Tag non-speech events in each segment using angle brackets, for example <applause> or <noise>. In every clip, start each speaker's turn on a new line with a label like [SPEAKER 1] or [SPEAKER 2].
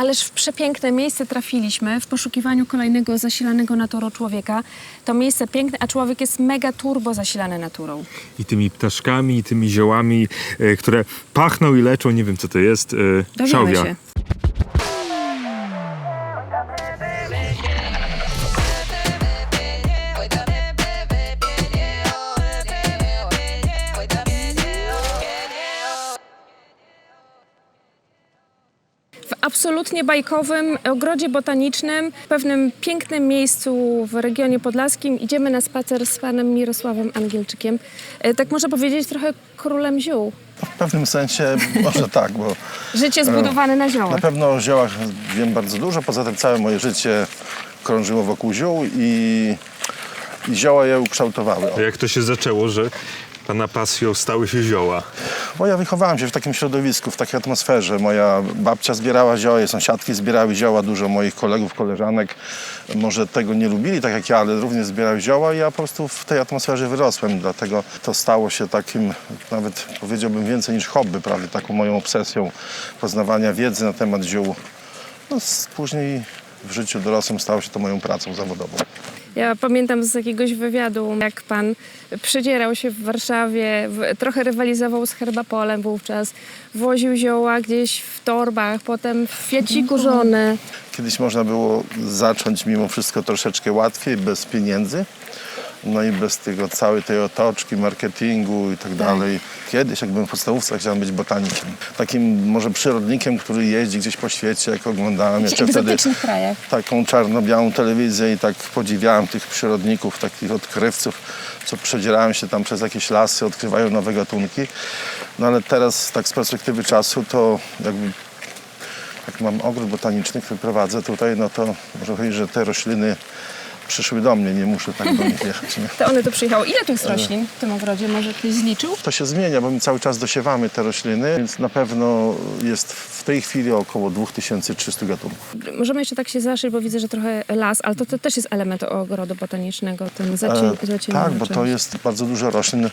[SPEAKER 1] Ależ w przepiękne miejsce trafiliśmy w poszukiwaniu kolejnego zasilanego naturą człowieka. To miejsce piękne, a człowiek jest mega turbo zasilany naturą.
[SPEAKER 2] I tymi ptaszkami, i tymi ziołami, e, które pachną i leczą, nie wiem co to jest. e,
[SPEAKER 1] Dowiemy
[SPEAKER 2] szałwia.
[SPEAKER 1] się. Absolutnie bajkowym ogrodzie botanicznym, w pewnym pięknym miejscu w regionie podlaskim idziemy na spacer z panem Mirosławem Angielczykiem. E, Tak można powiedzieć trochę królem ziół.
[SPEAKER 3] W pewnym sensie może tak, bo
[SPEAKER 1] Życie zbudowane na
[SPEAKER 3] na
[SPEAKER 1] ziołach.
[SPEAKER 3] pewno o ziołach wiem bardzo dużo. Poza tym całe moje życie krążyło wokół ziół i, i zioła je ukształtowały.
[SPEAKER 2] A jak to się zaczęło, że pana pasją stały się zioła?
[SPEAKER 3] Bo ja wychowałem się w takim środowisku, w takiej atmosferze. Moja babcia zbierała zioła, sąsiadki zbierały zioła, dużo moich kolegów, koleżanek może tego nie lubili tak jak ja, ale również zbierały zioła i ja po prostu w tej atmosferze wyrosłem, dlatego to stało się takim, nawet powiedziałbym więcej niż hobby, prawie taką moją obsesją poznawania wiedzy na temat ziół. No, później w życiu dorosłym stało się to moją pracą zawodową.
[SPEAKER 1] Ja pamiętam z jakiegoś wywiadu, jak pan przedzierał się w Warszawie, w, trochę rywalizował z Herbapolem wówczas, woził zioła gdzieś w torbach, potem w fiaciku żony.
[SPEAKER 3] Kiedyś można było zacząć mimo wszystko troszeczkę łatwiej, bez pieniędzy. No i bez tego całej tej otoczki, marketingu i tak dalej. Kiedyś, jak byłem w podstawówce, chciałem być botanikiem. Takim może przyrodnikiem, który jeździ gdzieś po świecie, jak oglądałem jeszcze wtedy
[SPEAKER 1] krajach.
[SPEAKER 3] taką czarno-białą telewizję i tak podziwiałem tych przyrodników, takich odkrywców, co przedzierają się tam przez jakieś lasy, odkrywają nowe gatunki. No ale teraz tak z perspektywy czasu to jakby jak mam ogród botaniczny, który prowadzę tutaj, no to można powiedzieć, że te rośliny przyszły do mnie, nie muszę tak do nich jechać. Nie? <laughs>
[SPEAKER 1] To one tu przyjechały. Ile tu jest roślin w tym ogrodzie? Może ktoś zliczył?
[SPEAKER 3] To się zmienia, bo my cały czas dosiewamy te rośliny, więc na pewno jest w tej chwili około 2300 gatunków.
[SPEAKER 1] Możemy jeszcze tak się zaszyć, bo widzę, że trochę las, ale to, to też jest element ogrodu botanicznego, ten zacień,
[SPEAKER 3] E, tak, bo to jest bardzo dużo roślin,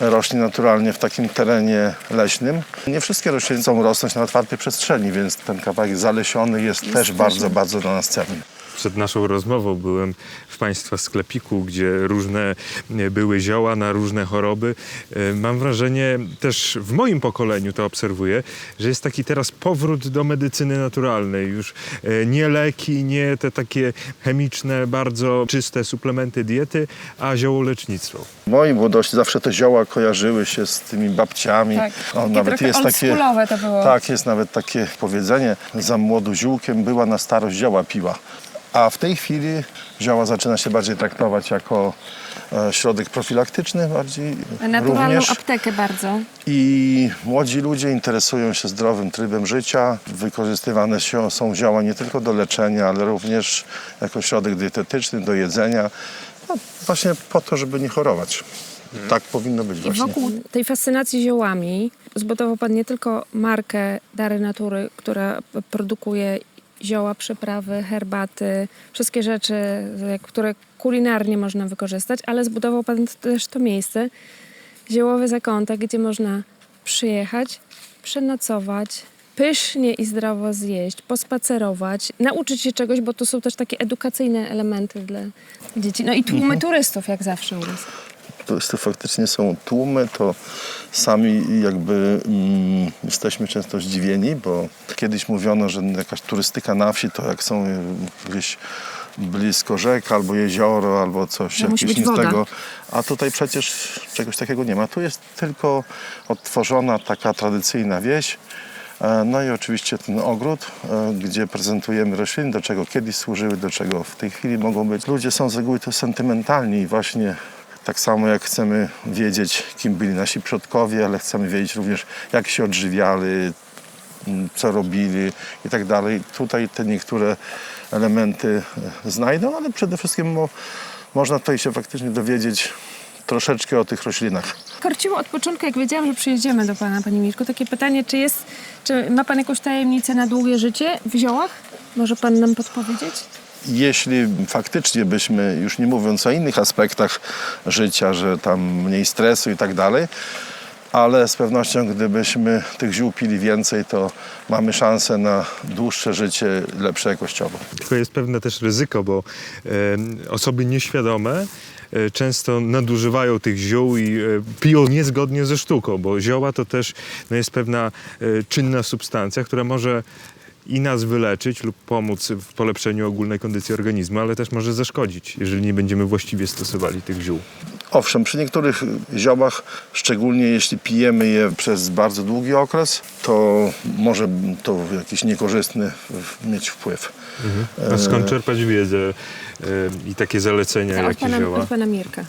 [SPEAKER 3] rośli naturalnie w takim terenie leśnym. Nie wszystkie rośliny chcą rosnąć na otwartej przestrzeni, więc ten kawałek zalesiony jest, też
[SPEAKER 1] też
[SPEAKER 3] bardzo, bardzo dla nas cenny.
[SPEAKER 2] Przed naszą rozmową byłem w Państwa sklepiku, gdzie różne e, były zioła na różne choroby. E, Mam wrażenie, też w moim pokoleniu to obserwuję, że jest taki teraz powrót do medycyny naturalnej. Już e, nie leki, nie te takie chemiczne, bardzo czyste suplementy diety, a ziołolecznictwo.
[SPEAKER 3] W mojej młodości zawsze te zioła kojarzyły się z tymi babciami.
[SPEAKER 1] Tak.
[SPEAKER 3] O,
[SPEAKER 1] Takie
[SPEAKER 3] nawet jest takie,
[SPEAKER 1] to było.
[SPEAKER 3] tak, jest nawet takie powiedzenie, za młodu ziółkiem była na starość zioła piła. A w tej chwili zioła zaczyna się bardziej traktować jako e, środek profilaktyczny, bardziej
[SPEAKER 1] Naturalną
[SPEAKER 3] również.
[SPEAKER 1] aptekę bardzo.
[SPEAKER 3] I młodzi ludzie interesują się zdrowym trybem życia. Wykorzystywane się- są zioła nie tylko do leczenia, ale również jako środek dietetyczny, do jedzenia. No, właśnie po to, żeby nie chorować. Tak powinno być
[SPEAKER 1] I
[SPEAKER 3] właśnie.
[SPEAKER 1] wokół tej fascynacji ziołami zbudował Pan nie tylko markę Dary Natury, która produkuje zioła, przyprawy, herbaty, wszystkie rzeczy, które kulinarnie można wykorzystać, ale zbudował Pan też to miejsce, ziołowy zakątek, gdzie można przyjechać, przenocować, pysznie i zdrowo zjeść, pospacerować, nauczyć się czegoś, bo to są też takie edukacyjne elementy dla dzieci. No i tłumy turystów, jak zawsze u nas.
[SPEAKER 3] Turystów faktycznie są tłumy, to sami jakby mm, jesteśmy często zdziwieni, bo kiedyś mówiono, że jakaś turystyka na wsi to jak są gdzieś blisko rzek albo jezioro, albo coś jakieś nic
[SPEAKER 1] woda.
[SPEAKER 3] tego. A tutaj przecież czegoś takiego nie ma. Tu jest tylko odtworzona taka tradycyjna wieś. E, No i oczywiście ten ogród, e, gdzie prezentujemy rośliny, do czego kiedyś służyły, do czego w tej chwili mogą być. Ludzie są z reguły to sentymentalni i właśnie tak samo jak chcemy wiedzieć, kim byli nasi przodkowie, ale chcemy wiedzieć również, jak się odżywiali, m, co robili i tak dalej. Tutaj te niektóre elementy e, znajdą, ale przede wszystkim mo, można tutaj się faktycznie dowiedzieć troszeczkę o tych roślinach.
[SPEAKER 1] Korciło od początku, jak wiedziałam, że przyjedziemy do Pana, Panie Mirku, takie pytanie, czy jest, czy ma Pan jakąś tajemnicę na długie życie w ziołach? Może Pan nam podpowiedzieć?
[SPEAKER 3] Jeśli faktycznie byśmy, już nie mówiąc o innych aspektach życia, że tam mniej stresu i tak dalej, ale z pewnością gdybyśmy tych ziół pili więcej, to mamy szansę na dłuższe życie, lepsze jakościowo.
[SPEAKER 2] Tylko jest pewne też ryzyko, bo osoby nieświadome e, często nadużywają tych ziół i e, piją niezgodnie ze sztuką, bo zioła to też no, jest pewna e, czynna substancja, która może i nas wyleczyć lub pomóc w polepszeniu ogólnej kondycji organizmu, ale też może zaszkodzić, jeżeli nie będziemy właściwie stosowali tych ziół.
[SPEAKER 3] Owszem, przy niektórych ziołach, szczególnie jeśli pijemy je przez bardzo długi okres, to może to jakiś niekorzystny mieć wpływ.
[SPEAKER 2] A skąd czerpać wiedzę e, i takie zalecenia,
[SPEAKER 1] Od
[SPEAKER 2] jakie
[SPEAKER 1] pana,
[SPEAKER 2] zioła?
[SPEAKER 1] od pana Mirka.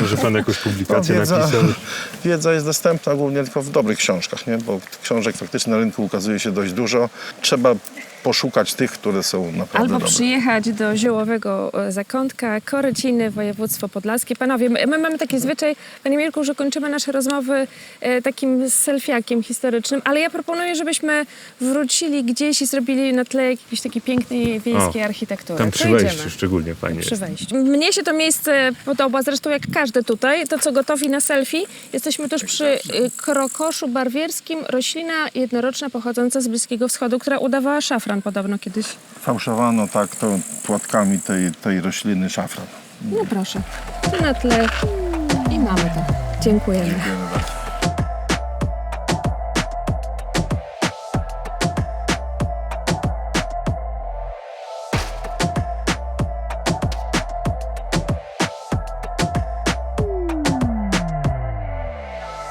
[SPEAKER 2] Może pan jakąś publikację
[SPEAKER 3] No, wiedza,
[SPEAKER 2] napisał? <laughs>
[SPEAKER 3] wiedza jest dostępna głównie tylko w dobrych książkach, nie? bo książek faktycznie na rynku ukazuje się dość dużo. Trzeba poszukać tych, które są naprawdę
[SPEAKER 1] Albo
[SPEAKER 3] dobre.
[SPEAKER 1] przyjechać do ziołowego e, zakątka, Koryciny, województwo podlaskie. Panowie, my, my mamy taki zwyczaj, panie Mirku, że kończymy nasze rozmowy e, takim selfiakiem historycznym, ale ja proponuję, żebyśmy wrócili gdzieś i zrobili na tle jakiejś takiej pięknej wiejskiej
[SPEAKER 2] O,
[SPEAKER 1] architektury.
[SPEAKER 2] Tam przy wejściu szczególnie fajnie
[SPEAKER 1] Przy
[SPEAKER 2] jest.
[SPEAKER 1] wejściu. Mnie się to miejsce podoba, zresztą jak każde tutaj. To, co gotowi na selfie. Jesteśmy tuż przy y, krokoszu barwierskim. Roślina jednoroczna pochodząca z Bliskiego Wschodu, która udawała szafran podobno kiedyś.
[SPEAKER 3] Fałszowano tak to płatkami tej, tej rośliny szafran.
[SPEAKER 1] No proszę. Na tle i mamy to. Dziękujemy.
[SPEAKER 3] Dziękujemy bardzo.